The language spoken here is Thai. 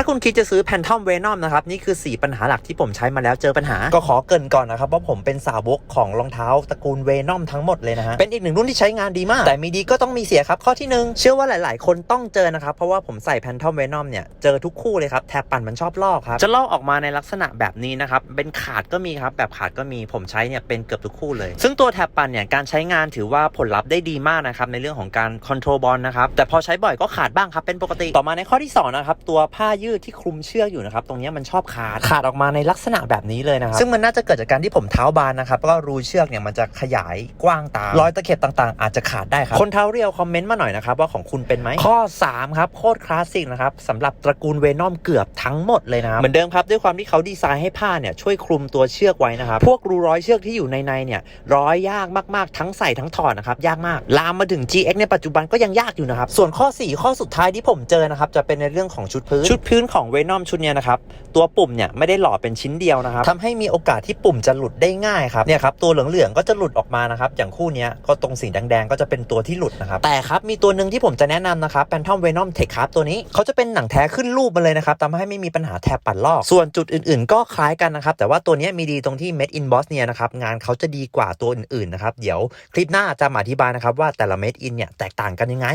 ถ้าคุณคิดจะซื้อแพนทอมเวนอมนะครับ นี่คือ 4 ปัญหาหลักที่ผมใช้มาแล้วเจอปัญหา ก็ขอเกรินก่อนนะครับ ว่าผมเป็นสาวกของรองเท้าตระกูลเวนอมทั้งหมดเลยนะฮะ เป็นอีกหนึ่งรุ่นที่ใช้งานดีมาก แต่มีดีก็ต้องมีเสียครับ ข้อที่หนึ่งเชื่อว่าหลาย ๆ คนต้องเจอนะครับ เพราะว่าผมใส่แพนทอมเวนอมเนี่ย เจอทุกคู่เลยครับ แถบปั่นมันชอบลอกครับ จะลอกออกมาในลักษณะแบบนี้นะครับ เป็นขาดก็มีครับ แบบขาดก็มี ผมใช้เนี่ยเป็นเกือบทุกคู่เลย ซึ่งตัวแถบปั่นเนี่ย การใช้งานถือว่าผลลัพธ์ได้ดีมากนะครับ ในเรื่องของการคอนโทรลบอลนะครับ แต่พอใช้บ่อยก็ขาดบ้างครับ เป็นปกติ ต่อมาในข้อที่สองนะครับตัวผ้ายืดที่คลุมเชือกอยู่นะครับ ตรงเนี้ยมันชอบขาด ขาดออกมาในลักษณะแบบนี้เลยนะครับ ซึ่งมันน่าจะเกิดจากการที่ผมเท้าบานนะครับ แล้วก็รูเชือกเนี่ยมันจะขยายกว้างตามรอยตะเข็บต่างๆ อาจจะขาดได้ครับ คนเท้าเรียวคอมเมนต์มาหน่อยนะครับว่าของคุณเป็นไหม ข้อ 3 ครับ โคตรคลาสสิกนะครับสำหรับตระกูลเวนอมเกือบทั้งหมดเลยนะครับเหมือนเดิมครับด้วยความที่เขาดีไซน์ให้ผ้าเนี่ยช่วยคลุมตัวเชือกไว้นะครับ พวกรูร้อยเชือกที่อยู่ในในเนี่ยร้อยยากมากๆ ทั้งใส่ทั้งถอดนะครับยากมาก ลามมาถึง GX ในปัจจุบันก็ยังยากอยู่นะครับส่วนข้อ 4 ข้อสุดท้ายที่ผมเจอนะครับจะเป็นในเรื่องของชุดพื้นชุดพื้นของเวนอมชุดนี้นะครับตัวปุ่มเนี่ยไม่ได้หล่อเป็นชิ้นเดียวนะครับทำให้มีโอกาสที่ปุ่มจะหลุดได้ง่ายครับเนี่ยครับตัวเหลืองๆก็จะหลุดออกมานะครับอย่างคู่นี้ก็ตรงสีแดงๆก็จะเป็นตัวที่หลุดนะครับแต่ครับมีตัวหนึ่งที่ผมจะแนะนำนะครับแพนทอมเวนอมเทคครับตัวนี้เขาจะเป็นหนังแท้ขึ้นรูปมาเลยนะครับทำให้ไม่มีปัญหาแถบปัดลอก ส่วนจุดอื่นๆ ก็คล้ายกันนะครับแต่ว่าตัวนี้มีดีตรงที่ Made in Boss เนี่ยนะครับงานเขาจะดีกว่าตัวอื่นๆนะครับเดี๋ยวคลิปหน้าจะมาอธิบายนะครับว่าแต่ละ Made in เนี่ยแตกต่างกันยังไง